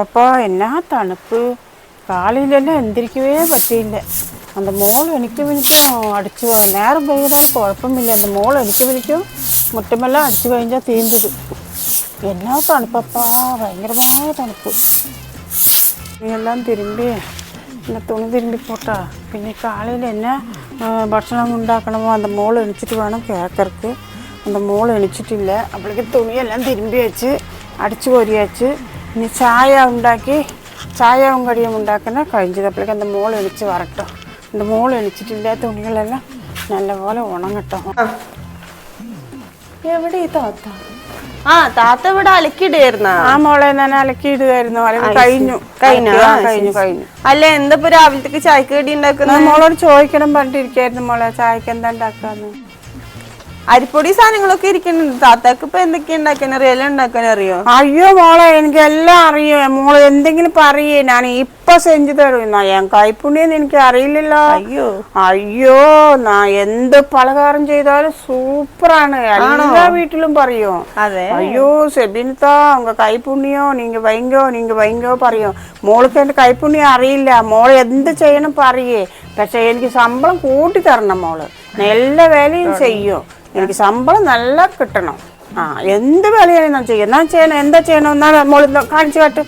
അപ്പപ്പാ എന്നാ തണുപ്പ്? കാളിയിലെല്ലാം എന്തിരിക്കവേ പറ്റിയില്ല. അന്ത മോൾ എനിക്ക് വിളിക്കും അടിച്ചു പോകാം നേരം പെയ്താൽ കുഴപ്പമില്ല. എന്റെ മോൾ എനിക്ക് വിളിക്കും മുറ്റമെല്ലാം അടിച്ചു കഴിഞ്ഞാൽ തീണ്ടത് എന്നാ തണുപ്പപ്പാ ഭയങ്കരമായ തണുപ്പ്. എല്ലാം തിരുമ്പി പിന്നെ തുണി തിരുമ്പി പോട്ടാ പിന്നെ കാളിയിൽ എന്നെ ഭക്ഷണം ഉണ്ടാക്കണമോ? അന്ത മോൾ എണിച്ചിട്ട് വേണം കേക്കർക്ക്. അന്ത മോൾ എണിച്ചിട്ടില്ല. അപ്പോഴേക്ക് തുണിയെല്ലാം തിരുമ്പി വെച്ച് അടിച്ചു കോരി ഇനി ചായ ഉണ്ടാക്കി ചായവും കടിയും ഉണ്ടാക്കുന്ന കഴിഞ്ഞപ്പോഴേക്കും എന്റെ മോൾ എണിച്ച് വരട്ടോ. എന്റെ മോൾ എണിച്ചിട്ടില്ല തുണികളെല്ലാം നല്ലപോലെ ഉണങ്ങട്ടോ. എവിടെ ഈ താത്ത? ആ താത്ത ഇവിടെ അലക്കിയിടുകയായിരുന്ന ആ മോളെ ഞാൻ അലക്കിയിടുകയായിരുന്നു കഴിഞ്ഞു. കഴിഞ്ഞു? കഴിഞ്ഞു കഴിഞ്ഞു. അല്ല എന്തപ്പോ രാവിലത്തേക്ക് ചായക്ക് കടി ഉണ്ടാക്കുന്ന മോളോട് ചോദിക്കണം പറഞ്ഞിട്ടിരിക്കായിരുന്നു മോളെ ചായക്ക് എന്താ ഉണ്ടാക്കാന്ന്. അരിപ്പൊടി സാധനങ്ങളൊക്കെ ഇരിക്കുന്നുണ്ട്. താത്താക്ക് ഇപ്പൊ എന്തൊക്കെയാ ഉണ്ടാക്കാൻ അറിയാം? ഉണ്ടാക്കാൻ അറിയോ? അയ്യോ മോളെ എനിക്ക് എല്ലാം അറിയോ. മോൾ എന്തെങ്കിലും പറയേ. ഞാൻ ഇപ്പൊ സെഞ്ചു തരും ഞാൻ കൈപ്പുണ്യം എനിക്ക് അറിയില്ലല്ലോ. അയ്യോ. അയ്യോ നാ എന്ത് പലഹാരം ചെയ്താലും സൂപ്പറാണ്. എല്ലാ വീട്ടിലും പറയും. അയ്യോ സെബിൻതാ ഉങ്ക കൈപ്പുണ്യോ നിങ്ങ വൈങ്കോ നിങ്ങ വൈങ്കോ പറയും. മോൾക്ക് എന്റെ കൈപ്പുണ്യം അറിയില്ല. മോൾ എന്ത് ചെയ്യണം പറയേ. പക്ഷെ എനിക്ക് ശമ്പളം കൂട്ടി തരണം മോൾ. എല്ലാ വേലയും ചെയ്യും. എനിക്ക് ശമ്പളം നല്ല കിട്ടണം. ആ എന്ത് വേലയാണ് ഞാൻ ചെയ്യും. എന്നാ ചെയ്യണം? എന്താ ചെയ്യണം? എന്നാ മോൾ കാണിച്ചു കാട്ടും.